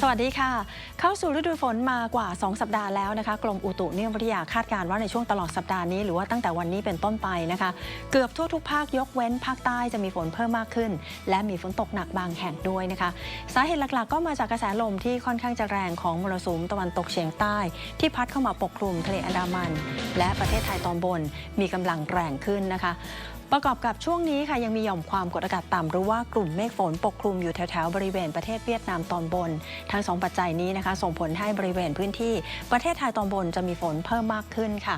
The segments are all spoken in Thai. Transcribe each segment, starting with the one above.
สวัสดีค่ะ เข้าสู่ฤดูฝนมากว่า 2 สัปดาห์แล้วนะคะ กรมอุตุนิยมวิทยาคาดการณ์ว่าในช่วงตลอดสัปดาห์นี้ หรือว่าตั้งแต่วันนี้เป็นต้นไปนะคะ เกือบทั่วทุกภาคยกเว้นภาคใต้จะมีฝนเพิ่มมากขึ้น และมีฝนตกหนักบางแห่งด้วยนะคะ สาเหตุหลักๆ ก็มาจากกระแสลมที่ค่อนข้างจะแรงของมรสุมตะวันตกเฉียงใต้ ที่พัดเข้ามาปกคลุมทะเลอันดามัน และประเทศไทยตอนบนมีกำลังแรงขึ้นนะคะ ประกอบกับช่วงนี้ค่ะยังมีหย่อมความกดอากาศต่ำหรือว่ากลุ่มเมฆฝนปกคลุมอยู่แถวๆบริเวณประเทศเวียดนามตอนบน ทั้งสองปัจจัยนี้นะคะ ส่งผลให้บริเวณพื้นที่ประเทศไทยตอนบนจะมีฝนเพิ่มมากขึ้นค่ะ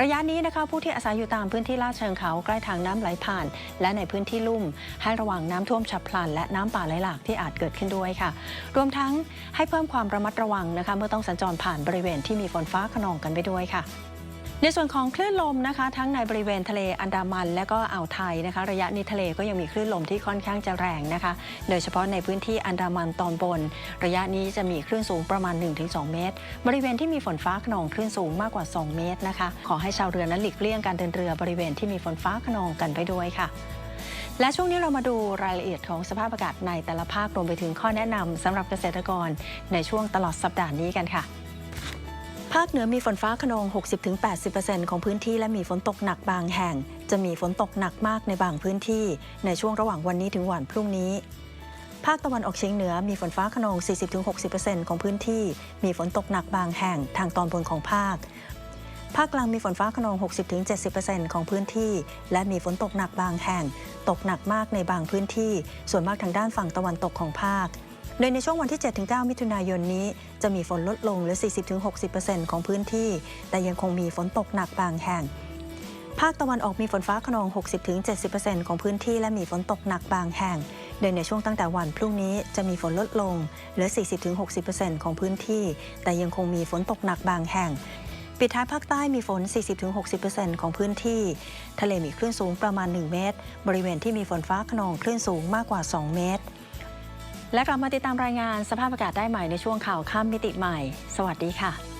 ระยะนี้นะคะผู้ที่อาศัยอยู่ตามพื้นที่ลาดเชิงเขาใกล้ทางน้ำไหลผ่าน และในพื้นที่ลุ่ม ให้ระวังน้ำท่วมฉับพลัน และน้ำป่าไหลหลากที่อาจเกิดขึ้นด้วยค่ะ รวมทั้งให้เพิ่มความระมัดระวังนะคะเมื่อต้องสัญจรผ่านบริเวณที่มีฝนฟ้าขนองกันไปด้วยค่ะ ในส่วนของคลื่นลมนะคะ ทั้งในบริเวณทะเลอันดามัน และก็อ่าวไทยนะคะ ระยะนี้ทะเลก็ยังมีคลื่นลมที่ค่อนข้างจะแรงนะคะ โดยเฉพาะในพื้นที่อันดามันตอนบน ระยะนี้จะมีคลื่นสูงประมาณ 1-2 เมตร บริเวณที่มีฝนฟ้าขนองคลื่นสูงมากกว่า 2 เมตรนะคะ ขอให้ชาวเรือนั้นหลีกเลี่ยงการเดินเรือบริเวณที่มีฝนฟ้าขนองกันไปด้วยค่ะและช่วงนี้เรามาดูรายละเอียดของสภาพอากาศในแต่ละภาครวมไปถึงข้อแนะนำสำหรับเกษตรกรในช่วงตลอดสัปดาห์นี้กันค่ะ ภาคเหนือมีฝนฟ้าขนอง 60-80%ของพื้นที่และมีฝนตกหนักบางแห่ง จะมีฝนตกหนักมากในบางพื้นที่ ในช่วงระหว่างวันนี้ถึงวันพรุ่งนี้ ภาคตะวันออกเฉียงเหนือมีฝนฟ้าขนอง 40-60%ของพื้นที่ มีฝนตกหนักบางแห่งทางตอนบนของภาค ภาคกลางมีฝนฟ้าขนอง 60-70%ของพื้นที่ และมีฝนตกหนักบางแห่ง ตกหนักมากในบางพื้นที่ ส่วนมากทางด้านฝั่งตะวันตกของภาค โดยในช่วงวันที่ 7-9 มิถุนายนนี้ จะมีฝนลดลงเหลือ 40-60%ของพื้นที่ แต่ยังคงมีฝนตกหนักบางแห่ง ภาคตะวันออกมีฝนฟ้าขนอง 60-70%ของพื้นที่และมีฝนตกหนักบางแห่ง โดยในช่วงตั้งแต่วันพรุ่งนี้จะมีฝนลดลงเหลือ 40-60%ของพื้นที่ แต่ยังคงมีฝนตกหนักบางแห่งปิดท้ายภาคใต้มีฝน 40-60%ของพื้นที่ ทะเลมีคลื่นสูงประมาณ 1 เมตร บริเวณที่มีฝนฟ้าขนองคลื่นสูงมากกว่า 2 เมตร และกลับมาติดตามรายงานสภาพอากาศได้ใหม่ในช่วงข่าวข้ามมิติใหม่ สวัสดีค่ะ